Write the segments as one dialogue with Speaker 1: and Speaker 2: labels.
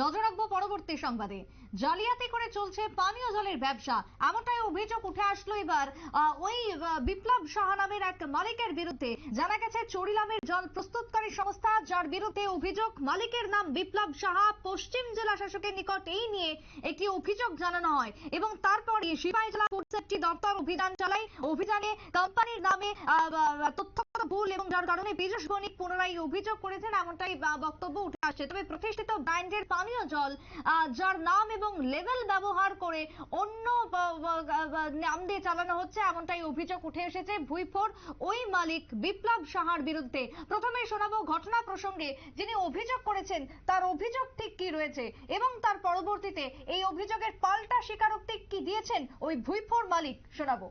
Speaker 1: নজর রাখব পরবর্তী সংবাদে। জালিয়াতি করে চলছে পানীয় জলের ব্যবসা। এমনটাই অভিযোগ উঠে আসলো এবার। ওই বিপ্লব সাহা নামের এক মালিকের বিরুদ্ধে। জানা গেছে, চরিলামের জল প্রস্তুতকারী সংস্থা, যার বিরুদ্ধে অভিযোগ, মালিকের নাম বিপ্লব সাহা পশ্চিম জেলা শাসকের নিকট এই নিয়ে একটি অভিযোগ জানানো হয় এবং তারপরে সিপাহী জেলা সেফটি দপ্তর অভিযান চালায়। অভিযানে কোম্পানির নামে তথ্য ভুল এবং যার কারণে পুনরায় অভিযোগ করেছেন, এমনটাই বক্তব্য উঠে তবে প্রতিষ্ঠিত ব্র্যান্ডের পানীয় জল যার নাম এবং লেভেল ব্যবহার করে অন্য নাম দিয়ে চালানো হচ্ছে, এমনটাই অভিযোগ উঠে এসেছে। ভুইফোর, ওই মালিক বিপ্লব সাহার বিরুদ্ধে। প্রথমে শোনাবো ঘটনা প্রসঙ্গে, যিনি অভিযোগ করেছেন, তার অভিযোগ ঠিক কি রয়েছে এবং তার পরবর্তীতে এই অভিযোগের পাল্টা স্বীকারোক্তি কি দিয়েছেন, ওই ভুইফোর মালিক শোনাবো।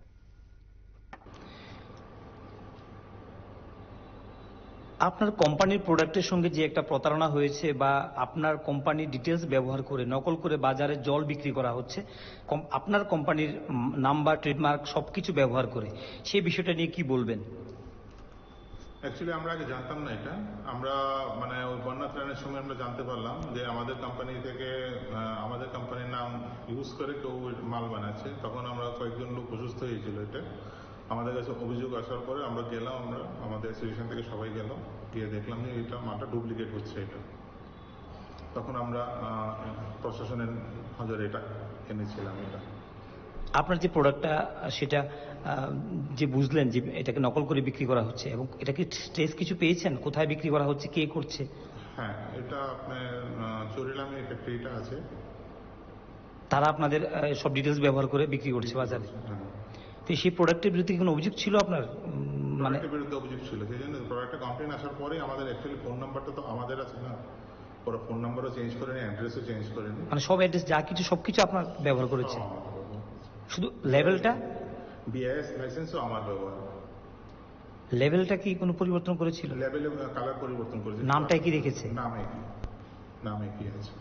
Speaker 2: আপনার কোম্পানির প্রোডাক্টের সঙ্গে যে একটা প্রতারণা হয়েছে বা আপনার কোম্পানির ডিটেলস ব্যবহার করে, নকল করে বাজারে জল বিক্রি করা হচ্ছে আপনার কোম্পানির নাম্বার ট্রেডমার্ক সবকিছু ব্যবহার করে সেই বিষয়টা নিয়ে কি বলবেন?
Speaker 3: অ্যাকচুয়ালি আমরা আগে জানতাম না এটা। আমরা মানে ওই বন্যা ত্রাণের সময় আমরা জানতে পারলাম যে আমাদের কোম্পানি থেকে আমাদের কোম্পানির নাম ইউজ করে কেউ মাল বানাচ্ছে। তখন আমরা কয়েকজন লোক অসুস্থ হয়েছিল এটা আমাদের কাছে অভিযোগ আসার পরে আমরা গেলাম আমরা আমাদের অ্যাসোসিয়েশন থেকে সবাই গেলাম গিয়ে দেখলাম যে এটা মালটা ডুপ্লিকেট হচ্ছে এটা। তখন আমরা প্রশাসনের নজরে এটা এনেছিলাম এটা।
Speaker 2: আপনার যে প্রোডাক্টটা সেটা যে বুঝলেন যে এটাকে নকল করে বিক্রি করা হচ্ছে এবং এটা কি স্টেজ কিছু পেয়েছেন? কোথায় বিক্রি করা হচ্ছে? কে করছে?
Speaker 3: হ্যাঁ এটা আপনার চরিলামে ফ্যাক্টরিটা আছে।
Speaker 2: তারা আপনাদের সব ডিটেলস ব্যবহার করে বিক্রি করছে বাজারে।
Speaker 3: হ্যাঁ
Speaker 2: তো সেই প্রোডাক্টের বিরুদ্ধে কোনো অভিযোগ ছিল আপনার? মানে
Speaker 3: বিরুদ্ধে অভিযোগ ছিল সেই জন্য প্রোডাক্টের কমপ্লেন আসার পরে আমাদের অ্যাকচুয়ালি ফোন নাম্বারটা তো আমাদের আছে না। ওরা ফোন নাম্বারও চেঞ্জ করেনি অ্যাড্রেসও চেঞ্জ করেনি।
Speaker 2: মানে সব অ্যাড্রেস যা কিছু সবকিছু আপনার ব্যবহার করেছে? শুধু লেভেলটা
Speaker 3: বিআইএস লাইসেন্সও আমার ব্যবহার।
Speaker 2: লেভেলটা কি কোনো পরিবর্তন করেছিল?
Speaker 3: লেভেলে কালার পরিবর্তন করেছে।
Speaker 2: নামটা কি রেখেছে?
Speaker 3: নাম নাম একই আছে?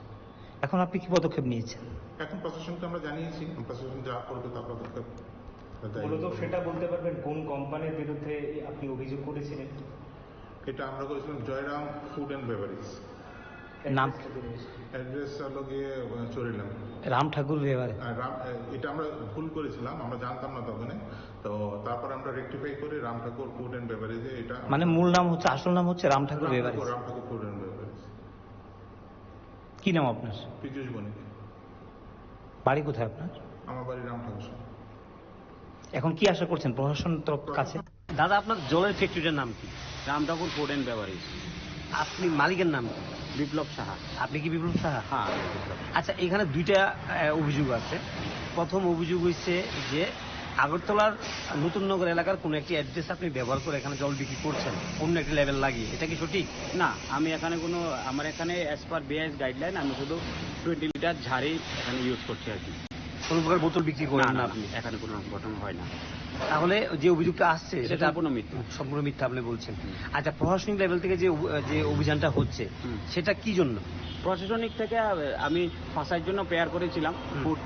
Speaker 2: এখন আপনি কি পদক্ষেপ নিয়েছেন?
Speaker 3: এখন প্রশাসনকে আমরা জানিয়েছি। প্রশাসন যা করবে তা পদক্ষেপ।
Speaker 4: মূলত সেটা বলতে পারবেন কোন কোম্পানির বিরুদ্ধে আপনি অভিযোগ করেছিলেন?
Speaker 3: এটা আমরা করেছিলাম জয়রাম ফুড অ্যান্ড বেভারেজ।
Speaker 2: নাম?
Speaker 3: অ্যাড্রেস হলো গিয়ে আহ, চরিলাম
Speaker 2: রাম ঠাকুর
Speaker 3: রাম এটা আমরা ভুল করেছিলাম আমরা জানতাম না তখন। তো তারপর আমরা রেকটিফাই করে রাম ঠাকুর ফুড অ্যান্ড বেভারেজে এটা
Speaker 2: মানে মূল নাম হচ্ছে আসল নাম হচ্ছে Ram Thakur
Speaker 3: Thakur- Ram Thakur food and beverage.
Speaker 2: কি নাম আপনার?
Speaker 3: পীযুষ বণিক।
Speaker 2: বাড়ি কোথায় আপনার?
Speaker 3: আমার বাড়ি রাম ঠাকুর।
Speaker 2: এখন কি আশা করছেন? প্রশাসন তরফ কাছে।
Speaker 5: দাদা আপনার জলের ফ্যাক্টরিটার নাম কি?
Speaker 6: Ram Thakur food and beverage
Speaker 5: আপনি মালিকের নাম কি?
Speaker 6: বিপ্লব সাহা।
Speaker 5: আপনি কি বিপ্লব সাহা?
Speaker 6: হ্যাঁ
Speaker 5: আচ্ছা এখানে দুইটা অভিযোগ আছে। প্রথম অভিযোগ হচ্ছে যে আগরতলার নতুন নগর এলাকার কোন একটি অ্যাড্রেস আপনি ব্যবহার করে এখানে জল বিক্রি করছেন। অন্য একটি লেভেল লাগিয়ে। এটা কি সঠিক?
Speaker 6: না আমি এখানে কোনো আমার এখানে অ্যাজ পার বিআইএস গাইডলাইন আমি শুধু টোয়েন্টি লিটার ঝাড়ি এখানে ইউজ করছি আর কি।
Speaker 5: কোন প্রকার বোতল বিক্রি করেন
Speaker 6: না,
Speaker 5: না
Speaker 6: না,
Speaker 5: আপনি?
Speaker 6: এখানে কোনো ঘটনা হয় না।
Speaker 5: তাহলে যে অভিযোগটা আসছে সেটা
Speaker 6: সম্পূর্ণ মিথ্যা।
Speaker 5: সম্পূর্ণ মিথ্যা আপনি বলছেন। আচ্ছা প্রশাসনিক লেভেল থেকে যে যে অভিযানটা হচ্ছে সেটা কি জন্য?
Speaker 6: প্রশাসনিক থেকে আমি ফাঁসার জন্য পেয়ার করেছিলাম। ফুড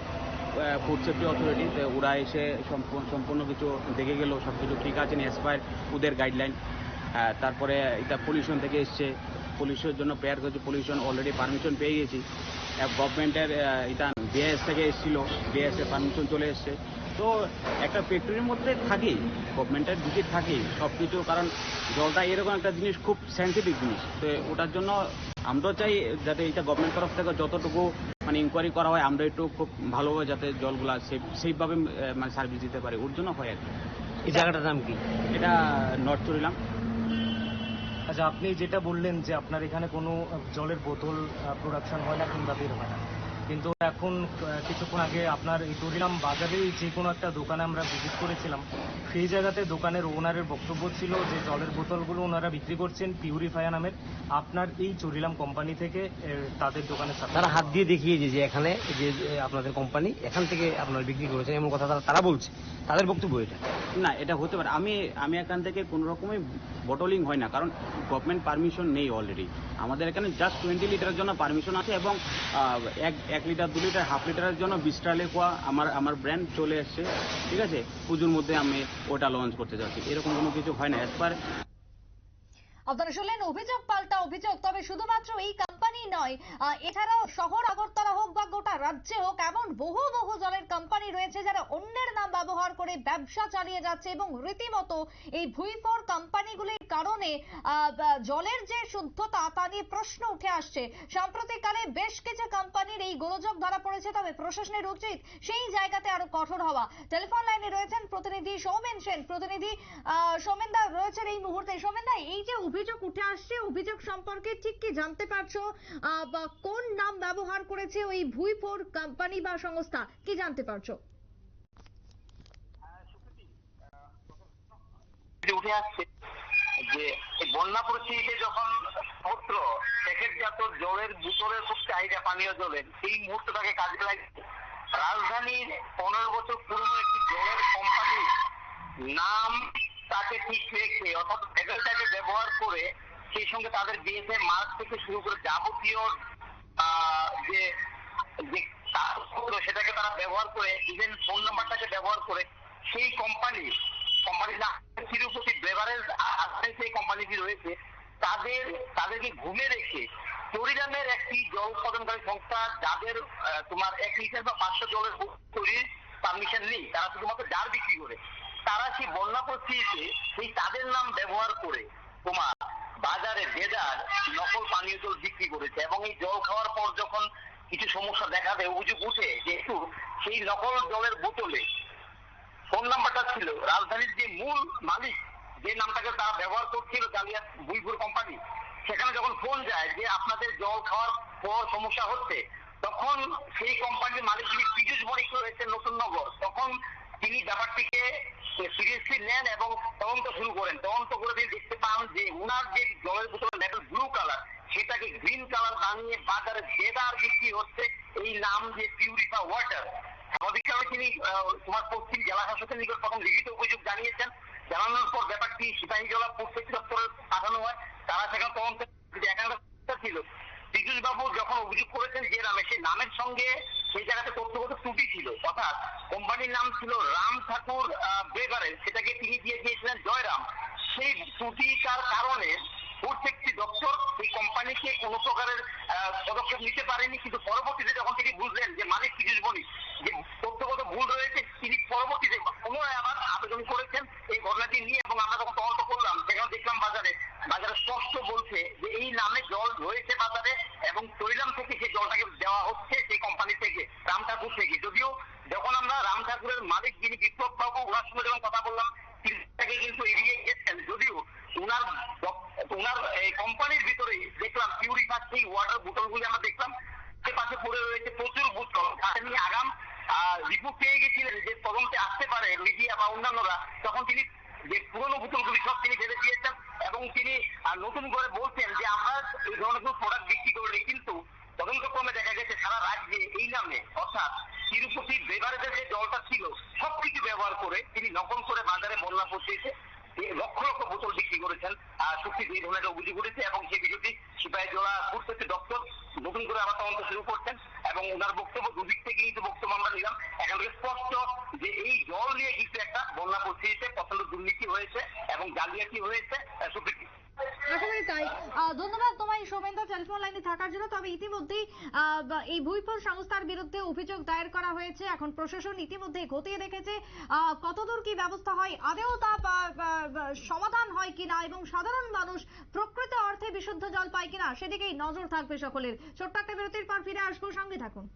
Speaker 6: ফুড সেফটি অথরিটি ওরা এসে সম্পূর্ণ- সম্পূর্ণ কিছু দেখে গেল সব কিছু ঠিক আছে এসপায়ার ওদের গাইডলাইন তারপরে এটা পলিউশন থেকে এসছে। পলিউশনের জন্য প্রেয়ার করেছে পলিউশন অলরেডি পারমিশন পেয়ে গেছি। গভর্নমেন্টের এটা বিএস থেকে এসেছিল বিএস এর পারমিশন চলে এসছে। তো একটা ফ্যাক্টরির মধ্যে থাকেই গভর্নমেন্টের দিকে থাকেই সব কিছু কারণ জলটা এরকম একটা জিনিস খুব সেন্সিটিভ জিনিস। তো ওটার জন্য আমরাও চাই যাতে এটা গভর্নমেন্ট তরফ থেকে যতটুকু মানে ইনকোয়ারি করা হয় আমরা একটু খুব ভালোভাবে যাতে জলগুলা সেফ সেইভাবে মানে সার্ভিস দিতে পারি। ওর জন্য হয় আর কি।
Speaker 5: এই জায়গাটার নাম কি?
Speaker 6: এটা নর্থ চুরিলাম।
Speaker 4: আচ্ছা আপনি যেটা বললেন যে আপনার এখানে কোনো জলের বোতল প্রোডাকশন হয় না কিংবা বের হয় না। কিন্তু এখন কিছুক্ষণ আগে আপনার এই টুরিলাম বাজারে যে কোনো একটা দোকানে আমরা ভিজিট করেছিলাম সেই জায়গাতে দোকানের ওনারের বক্তব্য ছিল যে জলের বোতলগুলো ওনারা বিক্রি করছেন পিউরিফায়ার নামের। আপনার এই চুরিলাম কোম্পানি থেকে তাদের দোকানে
Speaker 5: তারা হাত দিয়ে দেখিয়েছে যে এখানে যে আপনাদের কোম্পানি এখান থেকে আপনারা বিক্রি করেছেন এমন কথা তারা তারা বলছে। তাদের বক্তব্য এটা।
Speaker 6: না এটা হতে পারে। আমি আমি এখান থেকে কোনো রকমই বটলিং হয় না কারণ গভর্নমেন্ট পারমিশন নেই অলরেডি আমাদের এখানে জাস্ট টোয়েন্টি লিটারের জন্য পারমিশন আছে এবং এক এক লিটার, দু লিটার, হাফ লিটারের জন্য বিশটা লেখা আমার আমার ব্র্যান্ড চলে এসছে, ঠিক আছে? পুজোর মধ্যে আমি ওটা লঞ্চ করতে যাচ্ছি। এরকম কোনো কিছু হয় না। অ্যাজ পার
Speaker 1: আপনারা শুনলেন অভিযোগ পাল্টা অভিযোগ, তবে শুধুমাত্র এই কোম্পানি নয় এছাড়াও শহর, আগরতলা হোক বা গোটা রাজ্যে হোক, এমন বহু বহু জলের কোম্পানি রয়েছে যারা অন্যের নাম ব্যবহার করে ব্যবসা চালিয়ে যাচ্ছে এবং রীতিমতো এই ভুইফোর কোম্পানিগুলির কারণে জলের যে শুদ্ধতা তা নিয়ে প্রশ্ন উঠে আসছে। সাম্প্রতিককালে বেশ কিছু কোম্পানির এই গোলযোগ ধরা পড়েছে, তবে প্রশাসনের উচিত সেই জায়গাতে আরও কঠোর হওয়া। টেলিফোন লাইনে রয়েছেন প্রতিনিধি সৌমেন সেন। প্রতিনিধি সৌমেন দা, রয়েছেন এই মুহূর্তে। সৌমেন এই যে অভিযোগ উঠে আসছে, অভিযোগ সম্পর্কে ঠিক কি জানতে পারছ? বা কোন নাম ব্যবহার করেছে ওই ভুইফোর কোম্পানি বা সংস্থা? কি জানতে পারছ?
Speaker 7: উঠে আসছে যে বন্যা পরিস্থিতিতে যখন সমুদ্র প্যাকেটজাত জলের বোতলের খুব চাহিদা পানীয় জলের, সেই মুহূর্তটাকে কাজে লাগিয়ে। রাজধানীর পনেরো বছর পুরনো একটি জলের কোম্পানি নাম তাকে ঠিক রেখে, অর্থাৎ প্যাকেটটাকে ব্যবহার করে সেই সঙ্গে তাদের বিএসএ মার্ক থেকে শুরু করে যাবতীয় যে সেটাকে তারা ব্যবহার করে ইভেন ফোন নাম্বারটাকে ব্যবহার করে, সেই কোম্পানি কোম্পানির তিরুপতি বেভারেজ সেই কোম্পানিটি রয়েছে। তাদের, তাদেরকে ঘুমে রেখে চরিরামের একটি জল উৎপাদনকারী সংস্থা, যাদের তোমার এক লিটার বা পাঁচশো জলের তৈরির পারমিশন নেই, তারা শুধুমাত্র জার বিক্রি করে। তারা সেই বন্যা পরিস্থিতিতে সেই তাদের নাম ব্যবহার করে তোমার বাজারে দেদার নকল পানীয় জল বিক্রি করেছে এবং এই জল খাওয়ার পর যখন কিছু সমস্যা দেখা দেয়, অভিযোগ উঠে যেহেতু সেই নকল জলের বোতলে ফোন নাম্বারটা ছিল, রাজধানীর যে মূল মালিক যে নামটাকে তারা ব্যবহার করছিল, জালিয়াত বুইপুর কোম্পানি সেখানে যখন ফোন যায় যে আপনাদের জল খাওয়ার পর সমস্যা হচ্ছে, তখন সেই কোম্পানির মালিক যিনি পীযুষ বণিক রয়েছে নতুন নগর, তখন তিনি ব্যাপারটিকে সিরিয়াসলি নেন এবং তদন্ত শুরু করেন। তদন্ত করে দিয়ে দেখতে পান যে উনার যে জলের বোতলের লেভেল ব্লু কালার সেটাকে গ্রিন কালার বানিয়ে বাজারে দেদার বিক্রি হচ্ছে। এই নাম যে পিউরিফা ওয়াটার স্বাভাবিকভাবে তিনি তোমার পশ্চিম জেলা শাসকের নিকট প্রথম লিখিত অভিযোগ জানিয়েছেন। জানানোর পর ব্যাপারটি সিপাহীজলা পূর্ত দপ্তরে পাঠানো হয়। তারা সেখানে তদন্ত ছিল। পীযুষ বাবু যখন অভিযোগ করেছেন যে নামে সেই নামের সঙ্গে সেই জায়গাতে তথ্যগত ত্রুটি ছিল। অর্থাৎ কোম্পানির নাম ছিল রাম ঠাকুর বেভারেজ সেটাকে তিনি দিয়ে দিয়েছিলেন জয়রাম। সেই ত্রুটিটার কারণে ফুড সেফটি দপ্তর এই কোম্পানিকে কোনো প্রকারের পদক্ষেপ নিতে পারেনি, কিন্তু পরবর্তীতে যখন তিনি বুঝলেন যে মালিক পীযুষ বণিক যে তথ্যগত ভুল রয়েছে, তিনি পরবর্তীতে পুনরায় আবার আবেদন করেছেন এই ঘটনাটি নিয়ে, এবং আমরা যখন তদন্ত করলাম। সেখানে দেখলাম বাজারে বাজারে স্পষ্ট বলছে যে এই নামে জল রয়েছে বাজারে, এবং তৈলাম থেকে সেই জলটাকে দেওয়া হচ্ছে সেই কোম্পানি থেকে রাম ঠাকুর থেকে। যদিও যখন আমরা রাম ঠাকুরের মালিক যিনি বিপ্লব বাবু, ওনার সঙ্গে যখন কথা বললাম তিনি তাকে কিন্তু রিপোর্ট পেয়ে গেছিলেন যে তদন্তে আসতে পারে মিডিয়া বা অন্যান্যরা। তখন তিনি যে পুরনো বোতলগুলি সব তিনি ফেলে দিয়েছেন এবং তিনি নতুন করে বলছেন যে আমরা এই ধরনের প্রোডাক্ট বিক্রি করিনি, কিন্তু তদন্তক্রমে দেখা গেছে সারা রাজ্যে এই নামে, অর্থাৎ তিরুপতি বেভারেজের যে জলটা ছিল, সবকিছু ব্যবহার করে তিনি নকল করে বাজারে বন্যা পৌঁছেছে লক্ষ লক্ষ বোতল বিক্রি করেছেন চুক্তি এই অভিযোগ উঠেছে, এবং সেই বিষয়টি সিপাহী জোড়া ফুড দপ্তর নতুন করে আবার তদন্ত শুরু করছেন, এবং ওনার বক্তব্য দুদিক থেকেই তো বক্তব্য আমরা নিলাম। এখান থেকে স্পষ্ট যে এই জল নিয়ে কিন্তু একটা বন্যা পরিস্থিতিতে প্রচণ্ড দুর্নীতি হয়েছে, এবং জালিয়াতি হয়েছে, সুপ্রিম
Speaker 1: ধন্যবাদ তোমায় সৌমেন্দা টেলিফোন লাইনে থাকার জন্য। তবে ইতিমধ্যেই এই ভুইফোর সংস্থার বিরুদ্ধে অভিযোগ দায়ের করা হয়েছে। এখন প্রশাসন ইতিমধ্যে খতিয়ে দেখেছে কতদূর কি ব্যবস্থা হয়, আদেও তা সমাধান হয় কিনা, এবং সাধারণ মানুষ প্রকৃত অর্থে বিশুদ্ধ জল পায় কিনা, সেদিকেই নজর থাকবে সকলের। ছোট্ট একটা বিরতির পর ফিরে আসব, সঙ্গে থাকুন।